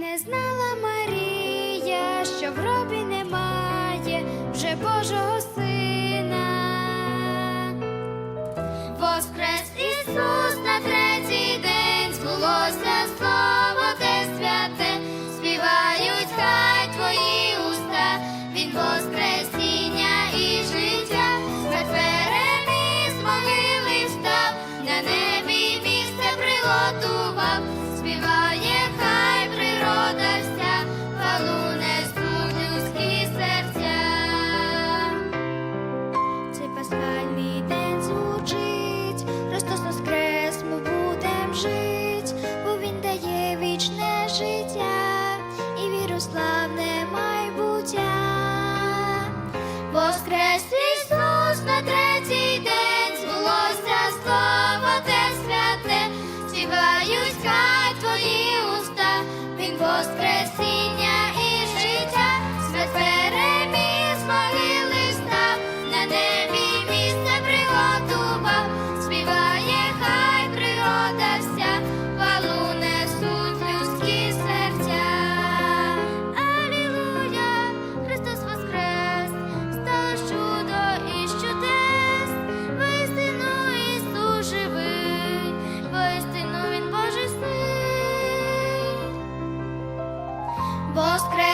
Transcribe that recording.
не знала Марія, що в гробі немає вже Божого сина. життя і віру славне. post -credit.